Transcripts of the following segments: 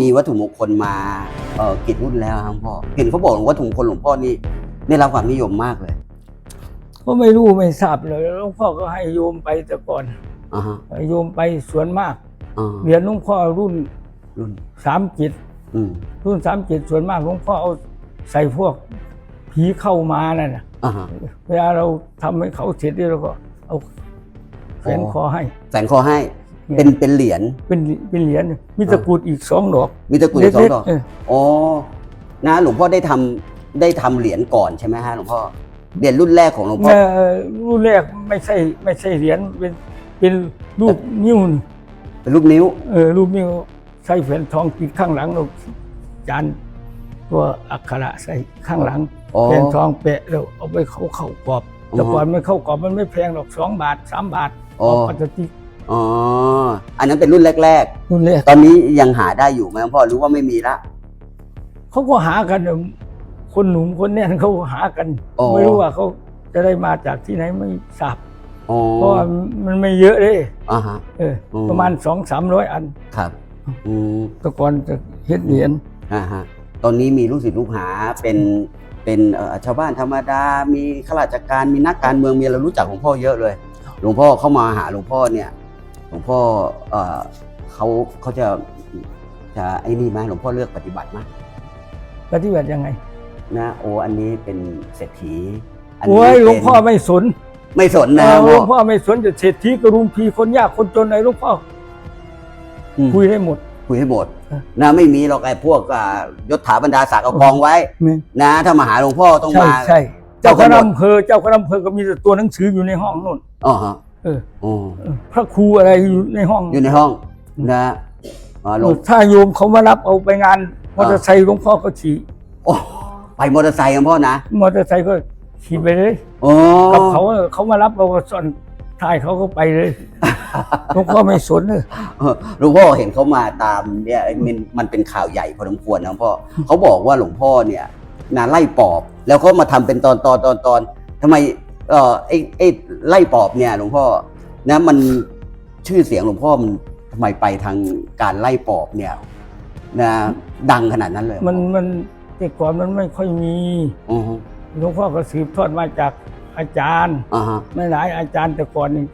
มีวัตถุมงคลมาเอ่อกี่รุ่นแล้วครับพ่อเห็นเขาบอกวัตถุมงคลหลวงพ่อนี่ได้รับความนิยมมากเลยก็ไม่รู้ไม่ทราบเลยหลวงพ่อก็ให้โยมไปแต่ก่อนอ่าฮะให้โยมไปสวนมากอ่าเหรียญหลวงพ่อรุ่นรุ่นสามจิต อืมรุ่นสามจิตส่วนมากหลวงพ่อเอาใส่พวกผีเข้ามานั่นน่ะอ่าฮะ เวลาเราทำให้เขาเสร็จนี่เราก็เอาแขวนอ๋อ คอให้ แสงคอให้ เป็นเป็นเหรียญเป็นเป็นเหรียญมีตะกรุดอีกสองดอก มีตะกรุดอีกสองเล็กๆดอกเอออ๋อนะหลวงพ่อได้ทำได้ทำเหรียญก่อนใช่ไหมฮะหลวงพ่อเหรียญรุ่นแรกของหลวงพ่อเอ่อรุ่นแรกไม่ใช่ไม่ใช่เหรียญเป็นเป็นรูปนิ้วนี่เป็นรูปนิ้วเออรูปนิ้วใส่แผ่นทองติดข้างหลังเราจานตัวอักขระใส่ข้างหลังอ๋อแผ่นทองแปะแล้วเอาไปเข้าเข้ากรอบอ๋อแต่ก่อนไม่เข้ากรอบมันไม่แพงหรอกสองบาทสามบาทอ๋อกรอบพลาสติก อ๋อ อันนั้นเป็นรุ่นแรก รุ่นแรกๆ ตอนนี้ยังหาได้อยู่ไหมหลวงพ่อหรือว่าไม่มีละ เขาก็หากันเออคนหนุ่มคนแน่นเขาหากัน อ๋อ ไม่รู้ว่าเขาจะได้มาจากที่ไหนไม่ทราบอ๋อเพราะว่ามันไม่เยอะเลยอ่าฮะ เอออม ประมาณสองสามร้อยอันครับอืมแต่ก่อนจะเฮ็ดเหรียญอ่าฮะ ตอนนี้มีลูกศิษย์ลูกหาเป็นเป็นเอ่อชาวบ้านธรรมดา มีข้าราชการมีนักการเมืองมีเรารู้จักหลวงพ่อเยอะเลย หลวงพ่อเข้ามาหาหลวงพ่อเนี่ย หลวงพ่อเอ่อเขาเขาจะจะไอ้นี่ไหมหลวงพ่อเลือกปฏิบัติไหมปฏิบัติยังไง นะโอ้อันนี้เป็นเศรษฐีนนี้โอ้ยหลวงเป็นพ่อไม่สน ไม่สนนะเออหลพ่วองพ่อไม่สนจะเศรษฐีกรุงพีคนยากคนจนอะไรหลวงพ่ออืมคุยได้หมด คุยให้หมดเออนะไม่มีหรอกไอ้พวกอ่ายศถาบรรดาศักดิ์เอากองไว้นี่นะถ้ามาหาหลวงพ่อต้องใช่มาใช่เจ้าเจ้าคขณะนมอำเภอเจ้าคณะอำเภอก็มีแต่ตัวหนังสืออยู่ในห้องนู่นอ๋อฮะ เอออ๋อเออพระครูอะไรอยู่ในห้องอยู่ในห้องนะอ่าหลวงถ้าโยมเขามารับเอาไปงานมอเตอร์ไซค์หลวงพ่อก็ขี่โอ้ไปมอเตอร์ไซค์กันพ่อนะมอเตอร์ไซค์ก็ขี่ไปเลยโอ้กับเขาเขามารับเราก็ซ่อนท้ายเขาก็ไปเลยหลวงพ่อไม่สนเลยเออหลวงพ่อเห็นเขามาตามเนี่ยมันมันเป็นข่าวใหญ่พอสมควรนะหลวงพ่อเขาบอกว่าหลวงพ่อเนี่ยนาไล่ปอบ แล้วเขามาทำเป็นตอนตอนตอนตอนทำไม เออไอ้ไอ้ไล่ปอบเนี่ยหลวงพ่อนะมันชื่อเสียงหลวงพ่อมันทำไมไปทางการไล่ปอบเนี่ยนะดังขนาดนั้นเลยมันมันแต่ก่อนมันไม่ค่อยมีอือฮึหลวงพ่อก็สืบทอดมาจากอาจารย์ อ่าฮะไม่หลายอาจารย์แต่ก่อนนี่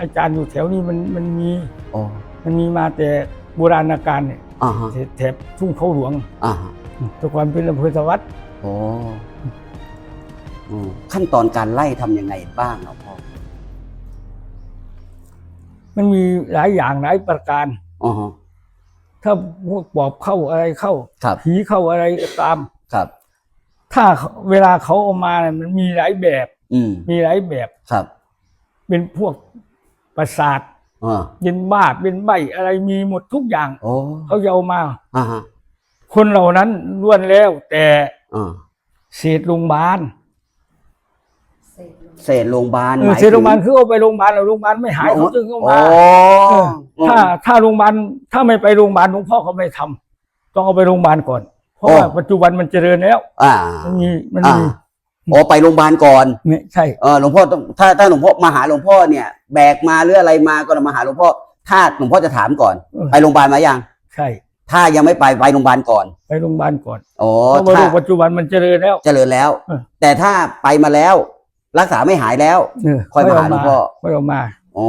อาจารย์อยู่แถวนี้มันมันมีโอ้มันมีมาแต่โบราณกาลเนี่ยอ่าฮะแถแถบทุ่งเขาหลวงอ่าฮะแต่ก่อนเป็นอำเภอสวัสดิ์ โอ้อืม ขั้นตอนการไล่ทำยังไงบ้างหลวงพ่อมันมีหลายอย่างหลายประการ อ๋อฮะถ้าพวกปอบเข้าอะไรเข้าครับผีเข้าอะไรก็ตาม ครับ ถ้าเวลาเขาเอามาเนี่ยมันมีหลายแบบ อืมมีหลายแบบ ครับเป็นพวกประสาทอ่าเป็นบ้าเป็นใบอะไรมีหมดทุกอย่าง โอ้เขาจะเอามา อ่าฮะคนเหล่านั้นล้วนแล้วแต่อ่าเศษโรงพยาบาล เศษโรงพยาบาลเออหมายเศษโรงพยาบาลถึคือเอาไปโรงพยาบาลแล้วโรงพยาบาลไม่หายเขาจึงเอาโอ้มาเออถ้าถ้าโรงพยาบาลถ้าไม่ไปโรงพยาบาลหลวงพ่อเขาไม่ทำต้องเอาไปโรงพยาบาลก่อน เพราะว่าปัจจุบันมันเจริญแล้ว อ่ามันมีมันอ่ามีโอ้ไปโรงพยาบาลก่อนเนี่ยใช่เออหลวงพ่อต้องถ้าถ้าหลวงพ่อมาหาหลวงพ่อเนี่ย แบกมาหรืออะไรมาก็มาหาหลวงพ่อ ถ้าหลวงพ่อจะถามก่อนเออไปโรงพยาบาลมายังใช่ถ้ายังไม่ไปไปโรงพยาบาลก่อน ไปโรงพยาบาลก่อนโอ้เพราะว่าถ้าโรคปัจจุบันมันเจริญแล้ว เจริญแล้วเออแต่ถ้าไปมาแล้ว รักษาไม่หายแล้วเออค่อยมาหาหลวงพ่อ ค่อยเอามาโอ้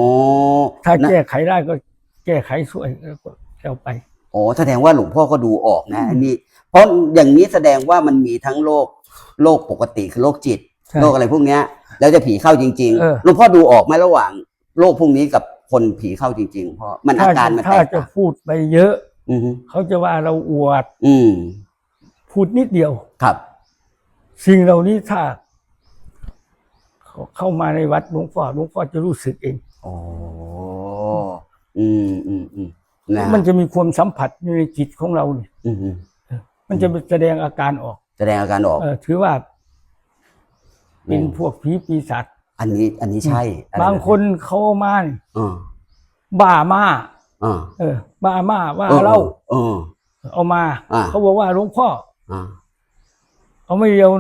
ถ้านะแก้ไขได้ก็แก้ไขช่วยแล้วก็เอาไปโอ้แสดงว่าหลวงพ่อก็ดูออกนะอันนี้ เพราะอย่างนี้แสดงว่ามันมีทั้งโรคโรคปกติคือโรคจิตใช่โรคอะไรพวกเนี้ย แล้วจะผีเข้าจริงเออ ๆหลวงพ่อดูออกไหมระหว่างโรคพวกนี้กับคนผีเข้าจริงๆเพราะมันอาถ้าการมันแตถ้ากจะต่างพูดไปเยอะ อือฮึเขาจะว่าเราอวดอืมพูดนิดเดียว ครับ สิ่งเหล่านี้ถ้า เขาเข้ามาในวัดหลวงพ่อหลวงพ่อจะรู้สึกเองโอ้อืมอืมอืมนะมันจะมีความสัมผัสอยู่ในจิตของเราเนี่ยอืมอืมมันจะแสดงอาการออก แสดงอาการออก เออถือว่า เป็นอืมพวกผีปีศาจอันนี้ อันนี้ใช่อะไระบางคนเขาเอามานี่อ่าบ้ามาอ่าเออ บ้ามาว่าออเราเออเอามาอ่าเขาบอกว่าหลวงพ่ออ่าเอาไม่เดียว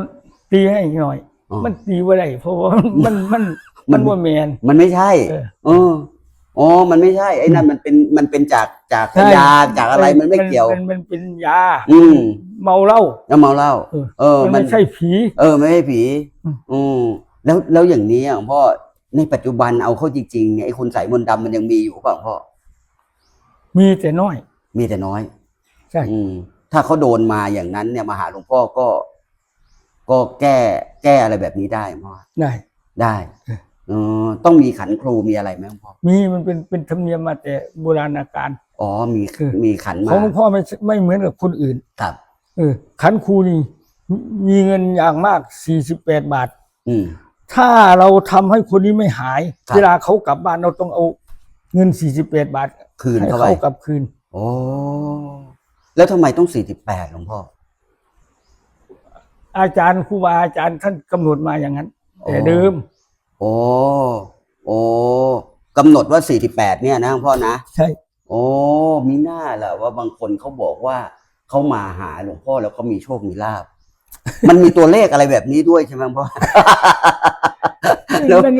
ตีให้หน่อยอ๋อ มันตีว่าไรเพราะว่ามันมันมัมันนว่าแมนมันไม่ใช่เออเอออ๋อ มันไม่ใช่ ไอ้นั่นมันเป็นมันเป็นจากจากใช่ยาจากอะไรมันไม่เกี่ยว มันมันเป็นยา อืมเมาเหล้าแล้วเมาเหล้าเออเออมันมันไม่ใช่ผี เออ ไม่ใช่ผีอืมอืมแล้วแล้วอย่างนี้อะพ่อในปัจจุบันเอาเข้าจริงๆเนี่ยไอ้คุณสายมนต์ดำมันยังมีอยู่เปล่าพ่อ มีแต่น้อย มีแต่น้อย ใช่ อืมถ้าเขาโดนมาอย่างนั้นเนี่ยมาหาหลวงพ่อก็ ก็แก้แก้อะไรแบบนี้ได้พ่อได้ได้เออต้องมีขันครูมีอะไรไหมหลวงพ่อมีมันเป็นเป็นธรรมเนียมมาแต่โบราณกาลอ๋อมีคือมีขันขมาองหลวงพ่อไม่ไม่เหมือนกับคนอื่นครับเออขันครูนี่มีเงินอย่างมากสี่สิบแปดบาทอืมถ้าเราทำให้คนนี้ไม่หายครับเวลาเขากลับบ้านเราต้องเอาเงินสี่สิบแปดบาท คืนให้เข้าไปเขากลับคืนโอ้แล้วทำไมต้องสี่สิบแปดหลวงพ่อ อาจารย์ครูบาอาจารย์ท่านกำหนดมาอย่างนั้น แต่อ๋อเดิม โอ้โอ้กำหนดว่าสี่สิบแปดเนี่ยนะหลวงพ่อนะ ใช่ โอ้มีหน้าแหละว่าบางคนเขาบอกว่าเขามาหาหลวงพ่อแล้วเขามีโชคมีลาบ มันมีตัวเลขอะไรแบบนี้ด้วยใช่ไหมหลวงพ่อ แล้วมัน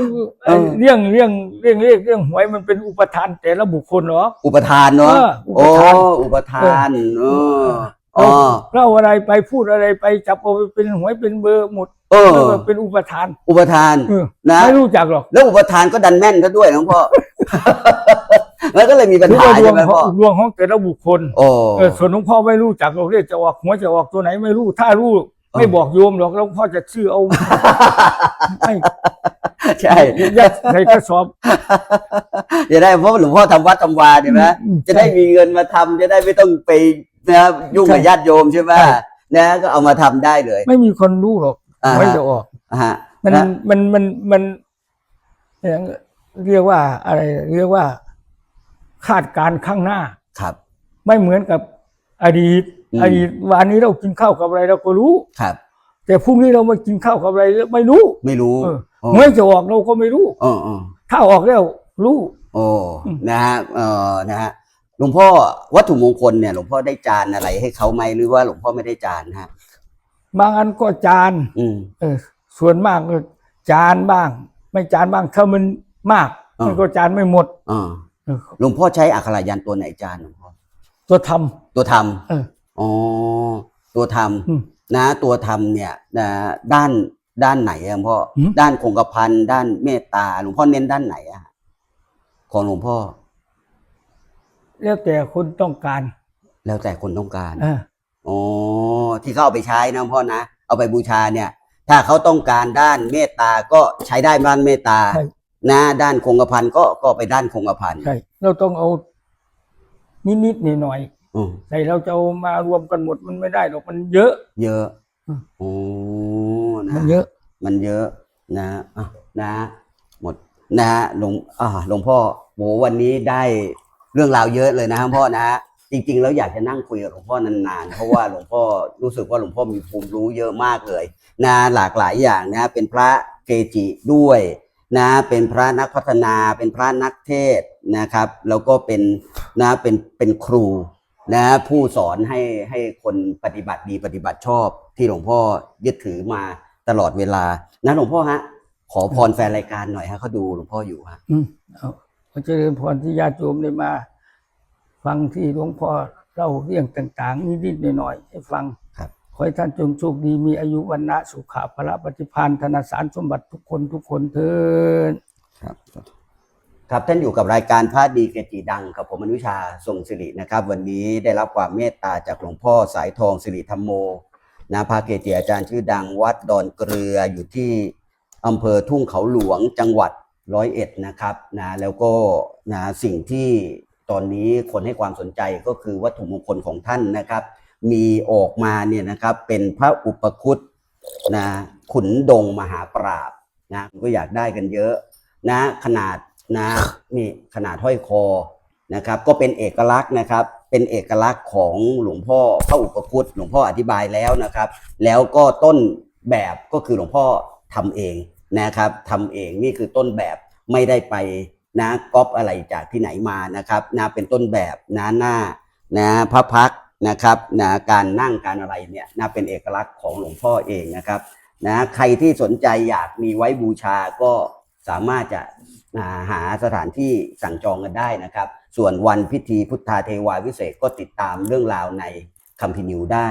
เออ เรื่องเรื่องเรื่องเรื่องเรื่องหวยมันเป็นอุปทานแต่ละบุคคลเหรออุปทานเนาะเอออุปโอ้ทานอุปทานเออ เออ๋ออเล่าอะไรไปพูดอะไรไปจับเอาไปเป็นหวยเป็นเบอร์หมดเออเออเป็นอุปทาน อุปทานเออ นะ ไม่รู้จักหรอกแล้วอุปทานก็ดันแม่นซะด้วยหลวงพ่อ แล้วก็เลยมีปัญนี่หาก็ดวใช่งไหมขอพ่องดวงของแต่ละบุคคลโอ้ เออส่วนหลวงพ่อไม่รู้จักหรอกเรียกจะออกหัวยจะออกตัวไหนไม่รู้ ถ้ารู้ไม่บอกโยมหรอกแล้วพ่อจะชื่อเอาไม่ใช่ ยัดใส่กระสอบ จะได้เพราะหลวงพ่อทำวัดทำวาใช่ไหมอืม จะได้มีเงินมาทำจะได้ไม่ต้องไป นะยุ่งกับใช่ญาติโยมใช่ไหมใช่นะก็เอามาทำได้เลย ไม่มีคนรู้หรอกอ่าฮะไม่จะออกอ่าฮะมันนะมันมันมันอย่างเรียกว่าอะไร เรียกว่า คาดการณ์ข้างหน้าครับ ไม่เหมือนกับอดีตอืมอดีตวันนี้เรากินข้าวกับอะไรเราก็รู้ครับ แต่พรุ่งนี้เรามากินข้าวกับอะไรไม่รู้ ไม่รู้เออโอ้เมื่อจะออกเราก็ไม่รู้เออเออถ้าออกแล้วรู้โอ้อืมนะฮะเออนะฮะ หลวงพ่อวัตถุมงคลเนี่ยหลวงพ่อได้จานอะไรให้เขาไหมหรือว่าหลวงพ่อไม่ได้จานฮะบางอันก็จาน อืม เออ ส่วนมากก็จานบ้าง ไม่จานบ้างถ้ามันมากอ่ามั มันก็จานไม่หมดอ่าเออหลวงพ่อใช้อักขระยันต์ตัวไหนจานหลวงพ่อตัวทำตัวทเออำอ๋อตัวทอืมำนะ ตัวทำเนี่ยนะด้านด้านไหนอะหลวงพ่อหืม ด้านคงกระพันด้านเมตตาหลวงพ่อเน้นด้านไหนอะของหลวงพ่อ แล้วแต่คนต้องการแล้วแต่คนต้องการ เอออ๋อ ที่เขาเอาไปใช้นะพ่อนะ เอาไปบูชาเนี่ย ถ้าเขาต้องการด้านเมตตา ก็ใช้ได้ด้านเมตตา ใช่นะ ด้านคงกระพันก็ก็ไปด้านคงกระพันใช่เราต้องเอา นิดๆหน่อยอืมๆแต่เราจะเอามารวมกันหมดมันไม่ได้หรอกมันเยอะ เยอะอืม โอ้นะ มันเยอะ มันเยอะนะอะนะ หมดนะหลวงอ่าหลวงพ่อโหวันนี้ได้ เรื่องราวเยอะเลยนะครับพ่อนะฮะจริงๆแล้วอยากจะนั่งคุยกับหลวงพ่อนานๆ เพราะว่าหลวงพ่อรู้สึกว่าหลวงพ่อมีภูมิรู้เยอะมากเลยนะหลากหลายอย่างนะเป็นพระเกจิด้วยนะเป็นพระนักพัฒนาเป็นพระนักเทศนะครับแล้วก็เป็นนะเป็นเป็นครูนะผู้สอนให้ให้คนปฏิบัติดีปฏิบัติชอบ ที่หลวงพ่อยึดถือมาตลอดเวลานะหลวงพ่อฮะขอพรแฟนรายการหน่อยฮะเขาดูหลวงพ่ออยู่ฮะอืม เอาขอเจริญพรที่ญาติโยมได้มา ฟังที่หลวงพ่อเล่าเรื่องต่าง ๆ นิดๆหน่อยๆให้ฟังครับขอให้ท่านจงโชคดีมีอายุวันนะสุขะพระปฏิพานธนสารสมบัติทุกคนทุกคนเถิดครับ ครับท่านอยู่กับรายการพระดีเกจิดังกับผมอนุชาทรงสิรินะครับ วันนี้ได้รับความเมตตาจากหลวงพ่อสายทองสิริธรรมโมนะพระเกจิอาจารย์ชื่อดังวัดดอนเกลืออยู่ที่อำเภอทุ่งเขาหลวงจังหวัด ร้อยเอ็ดนะครับนะแล้วก็นะสิ่งที่ตอนนี้คนให้ความสนใจก็คือวัตถุมงคลของท่านนะครับ มีออกมาเนี่ยนะครับเป็นพระอุปคุตนะขุนดงมหาปราบนะก็อยากได้กันเยอะนะขนาดนะนี่ขนาดห้อยคอนะครับก็เป็นเอกลักษณ์นะครับเป็นเอกลักษณ์ของหลวงพ่อพระอุปคุตหลวงพ่ออธิบายแล้วนะครับ แล้วก็ต้นแบบก็คือหลวงพ่อทำเอง นะครับทำเองนี่คือต้นแบบไม่ได้ไปนะก๊อปอะไรจากที่ไหนมานะครับนะเป็นต้นแบบนะหน้านะพระพักนะครับนะการนั่งการอะไรเนี่ยนะเป็นเอกลักษณ์ของหลวงพ่อเองนะครับนะใครที่สนใจอยากมีไว้บูชาก็สามารถจะหาสถานที่สั่งจองกันได้นะครับ ส่วนวันพิธีพุทธาเทวาวิเศษกก็ติดตามเรื่องราวในคัมภีร์นิวได้